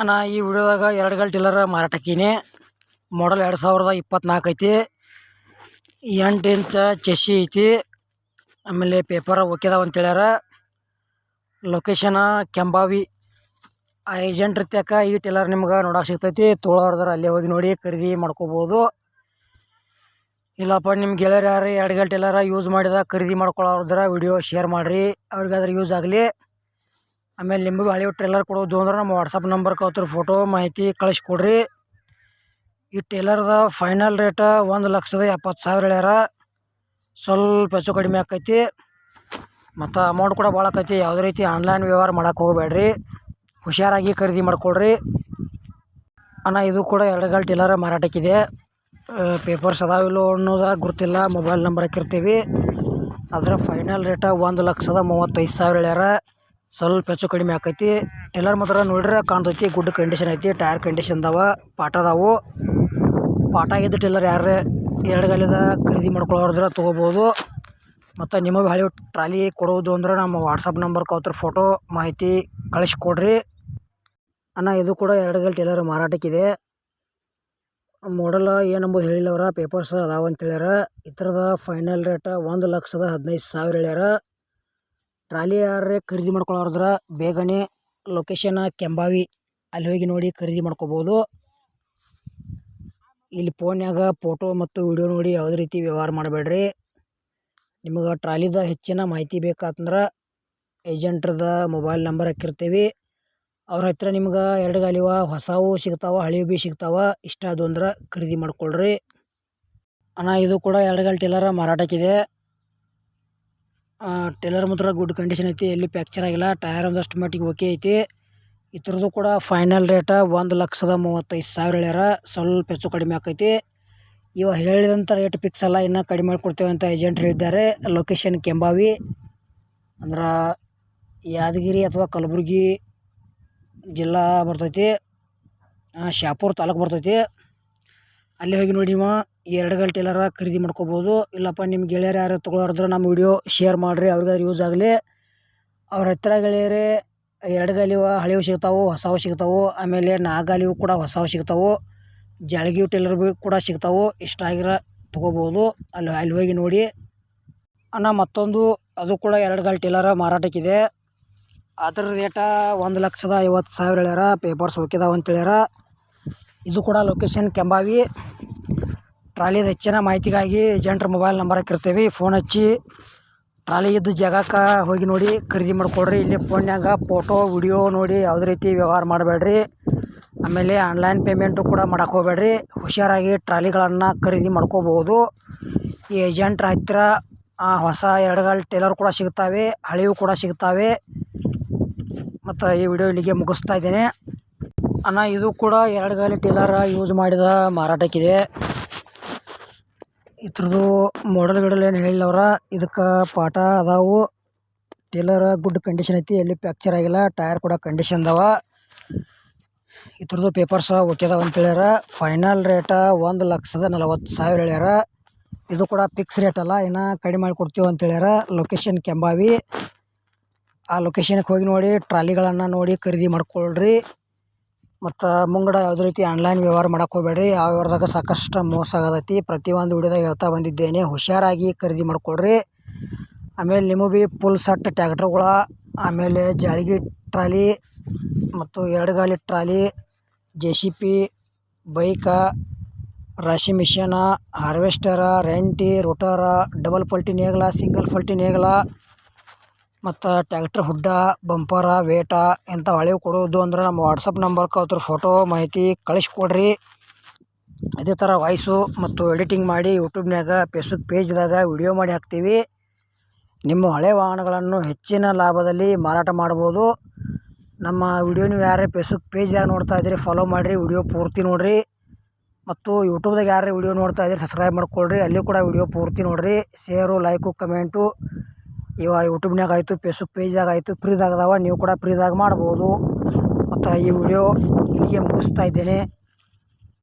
ಅಣ್ಣ, ಈ ವಿಡಿಯೋದಾಗ ಎರಡು ಗಲ್ ಟಿಲ್ಲರ್ ಮಾರಾಟಕ್ಕೀನಿ. ಮಾಡಲ್ ಎರಡು ಸಾವಿರದ ಇಪ್ಪತ್ನಾಲ್ಕು ಐತಿ. ಎಂಟು ಇಂಚ ಚೆಸ್ಸಿ ಐತಿ. ಆಮೇಲೆ ಪೇಪರ್ ಒಕ್ಕಿದಾವ ಅಂತ ಹೇಳ್ಯಾರ. ಲೊಕೇಶನ ಕೆಂಬಾವಿ. ಆ ಏಜೆಂಟ್ ರೀತಿಯಾಕ ಈ ಟಿಲ್ಲರ್ ನಿಮ್ಗೆ ನೋಡೋಕೆ ಸಿಗ್ತೈತಿ. ತೋಳೋರ್ದಾರ ಅಲ್ಲೇ ಹೋಗಿ ನೋಡಿ ಖರೀದಿ ಮಾಡ್ಕೋಬೋದು. ಇಲ್ಲಪ್ಪ ನಿಮ್ಮ ಗೆಳೆಯರು ಯಾರು ಎರಡು ಗಲ್ ಟಿಲ್ಲರ ಯೂಸ್ ಮಾಡಿದ ಖರೀದಿ ಮಾಡ್ಕೊಳ್ಳೋರ್ದಾರ ವಿಡಿಯೋ ಶೇರ್ ಮಾಡಿರಿ. ಅವ್ರಿಗಾದ್ರೆ ಯೂಸ್ ಆಗಲಿ. ಆಮೇಲೆ ನಿಮಗೂ ಹಳೆ ಟ್ರೇಲರ್ ಕೊಡೋದು ಅಂದ್ರೆ ನಮ್ಮ ವಾಟ್ಸಪ್ ನಂಬರ್ ಅವ್ರ ಫೋಟೋ ಮಾಹಿತಿ ಕಳಿಸ್ಕೊಡ್ರಿ. ಈ ಟೇಲರ್ದ ಫೈನಲ್ ರೇಟ ಒಂದು ಲಕ್ಷದ ಎಪ್ಪತ್ತು ಸಾವಿರ ಹೇಳ್ಯಾರ. ಸ್ವಲ್ಪ ಹೆಚ್ಚು ಕಡಿಮೆ ಆಕೈತಿ. ಮತ್ತು ಅಮೌಂಟ್ ಕೂಡ ಭಾಳ ಆಕೈತಿ. ಯಾವುದೇ ರೀತಿ ಆನ್ಲೈನ್ ವ್ಯವಹಾರ ಮಾಡೋಕೆ ಹೋಗಬೇಡ್ರಿ. ಹುಷಾರಾಗಿ ಖರೀದಿ ಮಾಡ್ಕೊಳ್ರಿ. ಅಣ್ಣ, ಇದು ಕೂಡ ಎರಡುಗಾಲ್ ಟೇಲರ್ ಮಾರಾಟಕ್ಕಿದೆ ಪೇಪರ್ಸ್ ಅದಾವಿಲ್ಲೋ ಅನ್ನೋದು ಗೊತ್ತಿಲ್ಲ ಮೊಬೈಲ್ ನಂಬರ್ ಹಾಕಿರ್ತೀವಿ. ಅದರ ಫೈನಲ್ ರೇಟ ಒಂದು ಲಕ್ಷದ ಮೂವತ್ತೈದು ಸಾವಿರ ಹೇಳ್ಯಾರ. ಸ್ವಲ್ಪ ಹೆಚ್ಚು ಕಡಿಮೆ ಆಕೈತಿ. ಟೇಲರ್ ಮಾತ್ರ ನೋಡ್ರೆ ಕಾಣ್ತೈತಿ, ಗುಡ್ ಕಂಡೀಷನ್ ಐತಿ ಟೈರ್ ಕಂಡೀಷನ್ ಅದಾವ ಪಾಠ ಅದಾವು ಪಾಠ ಆಗಿದ್ದ ಟೇಲರ್ ಯಾರೇ ಎರಡು ಗಾಲಿದ ಖರೀದಿ ಮಾಡ್ಕೊಳ್ಳೋರಿದ್ರೆ ತೊಗೋಬೋದು. ಮತ್ತು ನಿಮಗೆ ಹಳೆ ಟ್ರಾಲಿ ಕೊಡೋದು ಅಂದ್ರೆ ನಮ್ಮ ವಾಟ್ಸಪ್ ನಂಬರ್ ಅವ್ರ ಫೋಟೋ ಮಾಹಿತಿ ಕಳಿಸ್ಕೊಡ್ರಿ. ಅಣ್ಣ, ಇದು ಕೂಡ ಎರಡು ಗಾಲಿ ಟೇಲರ್ ಮಾರಾಟಕ್ಕಿದೆ. ಮಾಡಲ್ ಏನಂಬುದು ಹೇಳಿಲ್ಲ ಅವರ ಪೇಪರ್ಸ್ ಅದಾವ ಅಂತ ಹೇಳ್ಯಾರ ಥರದ ಫೈನಲ್ ರೇಟ್ ಒಂದು ಲಕ್ಷದ ಹದಿನೈದು ಸಾವಿರ ಹೇಳ್ಯಾರ. ಟ್ರಾಲಿ ಯಾರೇ ಖರೀದಿ ಮಾಡ್ಕೊಳ್ಳೋದ್ರ ಬೇಗನೆ ಲೊಕೇಶನ್ ಕೆಂಬಾವಿ ಅಲ್ಲಿ ಹೋಗಿ ನೋಡಿ ಖರೀದಿ ಮಾಡ್ಕೋಬೋದು. ಇಲ್ಲಿ ಫೋನ್ಯಾಗ ಫೋಟೋ ಮತ್ತು ವಿಡಿಯೋ ನೋಡಿ ಯಾವುದೇ ರೀತಿ ವ್ಯವಹಾರ ಮಾಡಬೇಡ್ರಿ. ನಿಮಗೆ ಟ್ರಾಲಿದ ಹೆಚ್ಚಿನ ಮಾಹಿತಿ ಬೇಕಾತಂದ್ರೆ ಏಜೆಂಟ್ರದ ಮೊಬೈಲ್ ನಂಬರ್ ಹಾಕಿರ್ತೀವಿ. ಅವ್ರ ಹತ್ತಿರ ನಿಮ್ಗೆ ಎರಡು ಗಾಲಿವ ಹೊಸವು ಸಿಗ್ತಾವ ಹಳೆಯವು ಭೀ ಸಿಗ್ತಾವ, ಇಷ್ಟ ಅದು ಅಂದ್ರೆ ಖರೀದಿ ಮಾಡ್ಕೊಳ್ರಿ. ಅಣ್ಣ, ಇದು ಕೂಡ ಎರಡು ಗಾಲಿ ಟೇಲರ ಮಾರಾಟಕ್ಕಿದೆ. ಟೇಲರ್ ಮಾತ್ರ ಗುಡ್ ಕಂಡೀಷನ್ ಐತಿ, ಎಲ್ಲಿ ಪ್ಯಾಕ್ಚರ್ ಆಗಿಲ್ಲ ಟಯರ್ ಒಂದಷ್ಟು ಮಟ್ಟಿಗೆ ಓಕೆ ಐತಿ. ಇದ್ರದ್ದು ಕೂಡ ಫೈನಲ್ ರೇಟ ಒಂದು ಲಕ್ಷದ ಮೂವತ್ತೈದು ಸಾವಿರ ಹೇಳ್ಯಾರ, ಸ್ವಲ್ಪ ಹೆಚ್ಚು ಕಡಿಮೆ ಆಕೈತಿ. ಇವ ಹೇಳಿದಂಥ ರೇಟ್ ಫಿಕ್ಸ್ ಅಲ್ಲ, ಇನ್ನೂ ಕಡಿಮೆ ಮಾಡಿಕೊಡ್ತೇವೆ ಅಂತ ಏಜೆಂಟ್ ಹೇಳಿದ್ದಾರೆ. ಲೊಕೇಶನ್ ಕೆಂಬಾವಿ, ಅಂದ್ರೆ ಯಾದಗಿರಿ ಅಥವಾ ಕಲಬುರಗಿ ಜಿಲ್ಲಾ ಬರ್ತೈತಿ. ಶಾಪುರ್ ತಾಲೂಕು ಬರ್ತೈತಿ. ಅಲ್ಲಿ ಹೋಗಿ ನೋಡಿ ನೀವು ಎರಡು ಗಂಟೆ ಎಲ್ಲಾರ ಖರೀದಿ ಮಾಡ್ಕೋಬೋದು. ಇಲ್ಲಪ್ಪ ನಿಮ್ಮ ಗೆಳೆಯರು ಯಾರು ತೊಗೊಳೋರಿದ್ರೆ ನಮ್ಮ ವಿಡಿಯೋ ಶೇರ್ ಮಾಡಿರಿ, ಅವ್ರಿಗೆ ಯೂಸ್ ಆಗಲಿ. ಅವ್ರ ಗೆಳೆಯರೇ, ಎರಡು ಗಾಲಿವ ಹಳೆಯವು ಸಿಗ್ತಾವೆ, ಹೊಸವು ಸಿಗ್ತಾವೆ. ಆಮೇಲೆ ನಾಗಾಲಿವು ಕೂಡ ಹೊಸವು ಸಿಗ್ತಾವೆ. ಜಾಳ್ಗಿ ಟೇಲರ್ ಬಿ ಕೂಡ ಸಿಗ್ತಾವೆ. ಇಷ್ಟ ಆಗಿರ ತೊಗೋಬೋದು. ಅಲ್ಲಿ ಅಲ್ಲಿ ಹೋಗಿ ನೋಡಿ. ಅಣ್ಣ, ಮತ್ತೊಂದು, ಅದು ಕೂಡ ಎರಡು ಗಾಲಿ ಟೇಲರ ಮಾರಾಟಕ್ಕಿದೆ. ಅದ್ರ ರೇಟ ಒಂದು ಲಕ್ಷದ ಐವತ್ತು ಸಾವಿರ ಹೇಳ್ಯಾರ. ಪೇಪರ್ಸ್ ಹೋಗಿದಾವೆ ಅಂತ ಹೇಳ್ಯಾರ. ಇದು ಕೂಡ ಲೊಕೇಶನ್ ಕೆಂಬಾವಿ. ಟ್ರಾಲಿದ ಹೆಚ್ಚಿನ ಮಾಹಿತಿಗಾಗಿ ಏಜೆಂಟ್ರ ಮೊಬೈಲ್ ನಂಬರ್ ಹಾಕಿರ್ತೀವಿ. ಫೋನ್ ಹಚ್ಚಿ ಟ್ರಾಲಿ ಇದ್ದ ಜಾಗಕ್ಕೆ ಹೋಗಿ ನೋಡಿ, ಖರೀದಿ ಮಾಡಿಕೊಡ್ರಿ. ಇಲ್ಲಿ ಫೋನ್ಯಾಗ ಫೋಟೋ, ವಿಡಿಯೋ ನೋಡಿ ಯಾವುದೇ ರೀತಿ ವ್ಯವಹಾರ ಮಾಡಬೇಡ್ರಿ. ಆಮೇಲೆ ಆನ್ಲೈನ್ ಪೇಮೆಂಟು ಕೂಡ ಮಾಡಕ್ಕೆ ಹೋಗಬೇಡ್ರಿ. ಹುಷಾರಾಗಿ ಟ್ರಾಲಿಗಳನ್ನು ಖರೀದಿ ಮಾಡ್ಕೋಬೋದು ಈ ಏಜೆಂಟ್ರ ಹತ್ತಿರ ಹೊಸ ಎರಡುಗಾಲ್ ಟೇಲರ್ ಕೂಡ ಸಿಗ್ತಾವೆ, ಹಳೆವು ಕೂಡ ಸಿಗ್ತಾವೆ. ಮತ್ತು ಈ ವಿಡಿಯೋ ಇಲ್ಲಿಗೆ ಮುಗಿಸ್ತಾ ಇದ್ದೇನೆ. ಅಣ್ಣ, ಇದು ಕೂಡ ಎರಡು ಗಾಲಿ ಟೇಲರ ಯೂಸ್ ಮಾಡಿದ ಮಾರಾಟಕ್ಕಿದೆ. ಇದ್ರದ್ದು ಮಾಡಲ್ ಗಿಡಲ್ ಏನು ಹೇಳಿಲ್ಲ ಇದಕ್ಕ ಇದಕ್ಕೆ ಪಾಠ ಅದಾವು. ಟೇಲರ್ ಗುಡ್ ಕಂಡೀಷನ್ ಐತಿ. ಎಲ್ಲಿ ಫ್ಯಾಕ್ಚರ್ ಆಗಿಲ್ಲ. ಟೈರ್ ಕೂಡ ಕಂಡೀಷನ್ ಅದಾವ. ಇದ್ರದ್ದು ಪೇಪರ್ಸ್ ಓಕೆ ಅದಾವ ಅಂತ ಹೇಳ್ಯಾರ. ಫೈನಲ್ ರೇಟ ಒಂದು ಲಕ್ಷದ ನಲವತ್ತು ಸಾವಿರ ಹೇಳ್ಯಾರ. ಇದು ಕೂಡ ಫಿಕ್ಸ್ ರೇಟ್ ಅಲ್ಲ. ಇನ್ನು ಕಡಿಮೆ ಮಾಡಿ ಕೊಡ್ತೀವಿ ಅಂತ ಹೇಳ್ಯಾರ. ಲೊಕೇಶನ್ ಕೆಂಬಾವಿ. ಆ ಲೊಕೇಶನ್ಗೆ ಹೋಗಿ ನೋಡಿ, ಟ್ರಾಲಿಗಳನ್ನು ನೋಡಿ ಖರೀದಿ ಮಾಡ್ಕೊಳ್ರಿ. ಮತ್ತು ಮುಂಗಡ ಯಾವುದೇ ರೀತಿ ಆನ್ಲೈನ್ ವ್ಯವಹಾರ ಮಾಡಕ್ಕೆ ಹೋಗಬೇಡ್ರಿ. ಆ ವ್ಯವಹಾರದಾಗ ಸಾಕಷ್ಟು ಮೋಸ ಆಗತೈತಿ. ಪ್ರತಿಯೊಂದು ವಿಡಿಯೋದಾಗ ಹೇಳ್ತಾ ಬಂದಿದ್ದೇನೆ. ಹುಷಾರಾಗಿ ಖರೀದಿ ಮಾಡ್ಕೊಳ್ರಿ ಆಮೇಲೆ ನಿಮಗೆ ಭೀ ಫುಲ್ ಸಟ್ ಟ್ಯಾಕ್ಟ್ರ್ಗಳ ಆಮೇಲೆ ಜಾಲಿಗೆ ಟ್ರಾಲಿ ಮತ್ತು ಎರಡು ಗಾಲಿ ಟ್ರಾಲಿ ಜೆ ಸಿ ಪಿ ಬೈಕ, ರಾಶಿ ಮಿಷನ, ಹಾರ್ವೆಸ್ಟರ, ರೆಂಟಿ, ರೋಟರ, ಡಬಲ್ ಪಲ್ಟಿ ನೇಗಿಲ ಸಿಂಗಲ್ ಪಲ್ಟಿ ನೇಗಿಲ ಮತ್ತು ಟ್ಯಾಕ್ಟ್ರ್ ಹುಡ್ಡ, ಬಂಪರ, ವೇಟ ಇಂಥ ಹೊಳೆವು ಕೊಡುವುದು ಅಂದ್ರೆ ನಮ್ಮ ವಾಟ್ಸಪ್ ನಂಬರ್ಗೆ ಅವ್ರ ಫೋಟೋ ಮಾಹಿತಿ ಕಳಿಸ್ಕೊಡ್ರಿ. ಅದೇ ಥರ ವಾಯ್ಸು ಮತ್ತು ಎಡಿಟಿಂಗ್ ಮಾಡಿ ಯೂಟ್ಯೂಬ್ನ್ಯಾಗ ಫೇಸ್ಬುಕ್ ಪೇಜ್ದಾಗ ವಿಡಿಯೋ ಮಾಡಿ ಹಾಕ್ತೀವಿ. ನಿಮ್ಮ ಹಳೆ ವಾಹನಗಳನ್ನು ಹೆಚ್ಚಿನ ಲಾಭದಲ್ಲಿ ಮಾರಾಟ ಮಾಡ್ಬೋದು. ನಮ್ಮ ವಿಡಿಯೋ ನೀವು ಯಾರೇ ಫೇಸ್ಬುಕ್ ಯಾರು ನೋಡ್ತಾ ಇದ್ದೀರಿ ಫಾಲೋ ಮಾಡಿರಿ ವಿಡಿಯೋ ಪೂರ್ತಿ ನೋಡಿರಿ. ಮತ್ತು ಯೂಟ್ಯೂಬ್ದಾಗ ಯಾರೇ ವಿಡಿಯೋ ನೋಡ್ತಾ ಇದ್ದೀರಿ ಸಬ್ಸ್ಕ್ರೈಬ್ ಮಾಡ್ಕೊಳ್ರಿ, ಅಲ್ಲಿ ಕೂಡ ವಿಡಿಯೋ ಪೂರ್ತಿ ನೋಡಿರಿ. ಶೇರು ಲೈಕು ಕಮೆಂಟು ಇವಾಗ ಯೂಟ್ಯೂಬ್ನಾಗ ಆಯಿತು ಫೇಸ್ಬುಕ್ ಪೇಜ್ದಾಗ ಆಯಿತು ಫ್ರೀದಾಗ ಅದಾವ, ನೀವು ಕೂಡ ಫ್ರೀದಾಗ ಮಾಡ್ಬೋದು. ಮತ್ತು ಈ ವಿಡಿಯೋ ಇಲ್ಲಿಗೆ ಮುಗಿಸ್ತಾ ಇದ್ದೇನೆ.